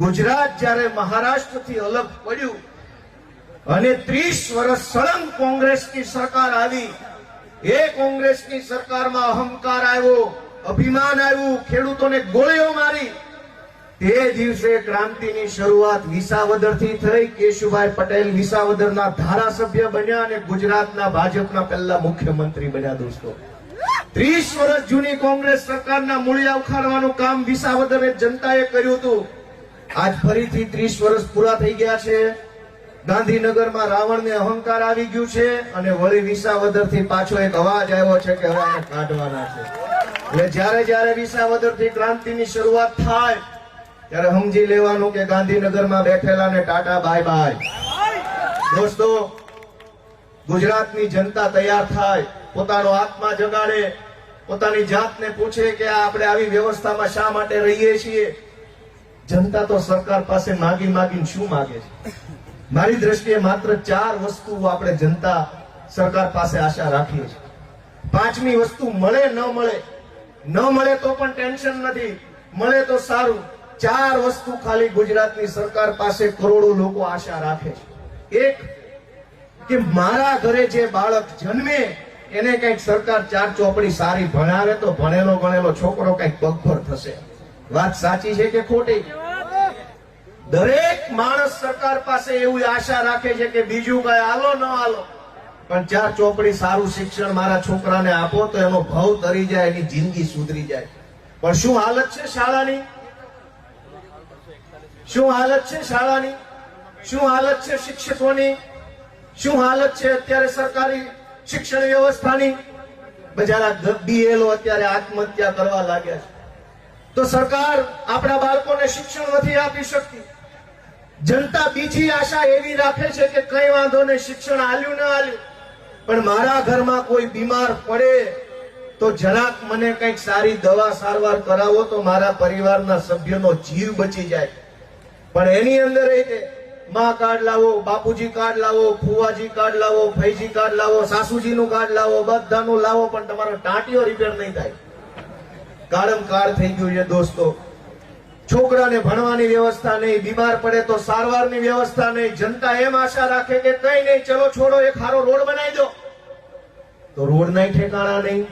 ગુજરાત જ્યારે મહારાષ્ટ્રથી અલગ પડ્યું અને ત્રીસ વર્ષ સળંગ કોંગ્રેસની સરકાર આવી, એ કોંગ્રેસની સરકારમાં અહંકાર આવ્યો, અભિમાન આવ્યું, ખેડૂતોને ગોળીઓ મારી. તે દિવસે ક્રાંતિની શરૂઆત વિસાવદરથી થઈ. કેશુભાઈ પટેલ વિસાવદરના ધારાસભ્ય બન્યા અને ગુજરાતના ભાજપના પહેલા મુખ્યમંત્રી બન્યા દોસ્તો. ત્રીસ વર્ષ જૂની કોંગ્રેસ સરકારના મૂળિયા ઉખાડવાનું કામ વિસાવદરે જનતાએ કર્યું હતું. આજ ફરીથી ત્રીસ વર્ષ પૂરા થઈ ગયા છે. ગાંધીનગરમાં રાવણને અહંકાર આવી ગયું છે અને વળી વિસાવદરથી પાછો એક અવાજ આવ્યો છે કે હવે કાઢવાના છે. એટલે જ્યારે જ્યારે વિસાવદરથી ક્રાંતિની શરૂઆત થાય, ત્યારે સમજી લેવાનું કે ગાંધીનગરમાં બેઠેલા ને ટાટા, બાય બાય. દોસ્તો, ગુજરાતની જનતા તૈયાર થાય, પોતાનો આત્મા જગાડે, પોતાની જાતને પૂછે કે આપણે આવી વ્યવસ્થામાં શા માટે રહીએ છીએ? જનતા તો સરકાર પાસે માગી માગીને શું માગે છે? મારી દ્રષ્ટિએ માત્ર ચાર વસ્તુઓ આપણે જનતા સરકાર પાસે આશા રાખીએ છીએ. પાંચમી વસ્તુ, મળે ન મળે. ન મળે તો પણ ટેન્શન નથી. મળે તો સારું. ચાર વસ્તુ ખાલી ગુજરાતની સરકાર પાસે કરોડો લોકો આશા રાખે છે. એક, કે મારા ઘરે જે બાળક જન્મે, એને કંઈક સરકાર ચાર ચોપડી સારી ભણાવે તો ભણેલો ગણેલો છોકરો કંઈક પગભર થશે. વાત સાચી છે કે ખોટી? દરેક માણસ સરકાર પાસે એવી આશા રાખે છે કે બીજું કઈ આલો ન આલો પણ ચાર ચોપડી સારું શિક્ષણ મારા છોકરાને આપો તો એનો ભાવ તરી જાય, એની જિંદગી સુધરી જાય. પણ શું હાલત છે શાળાની? શું હાલત છે શાળાની? શું હાલત છે શિક્ષકોની? શું હાલત છે અત્યારે સરકારી શિક્ષણ વ્યવસ્થાની? બજારા બીએલઓ અત્યારે આત્મહત્યા કરવા લાગ્યા છે. તો સરકાર આપણા બાળકોને શિક્ષણ નથી આપી શકતી. જનતા બીજી આશા એવી રાખે છે કે કઈ વાંધો નહીં, શિક્ષણ આલ્યું ન આલ્યું. પણ મારા ઘરમાં કોઈ બીમાર પડે તો જરાક મને કંઈક સારી દવા સારવાર કરાવો તો મારા પરિવારના સભ્યનો જીવ બચી જાય. પણ એની અંદર એ માં કાર્ડ લાવો, બાપુજી કાર્ડ લાવો, ફુવાજી કાર્ડ લાવો ફૈજી કાર્ડ લાવો, સાસુજીનું કાર્ડ લાવો, બધાનું લાવો, પણ તમારો ટાંટિયો રિપેર નહીં થાય. કાળમ કાળ થઈ ગયું છે દોસ્તો. છોકરાને ભણવાની વ્યવસ્થા નહીં, બીમાર પડે તો સારવારની વ્યવસ્થા નહીં, જનતા એમ આશા રાખે કે કઈ નહીં, ચલો છોડો, એક સારો રોડ બનાવી દો. તો રોડ નહીં ઠેકાણા નહીં.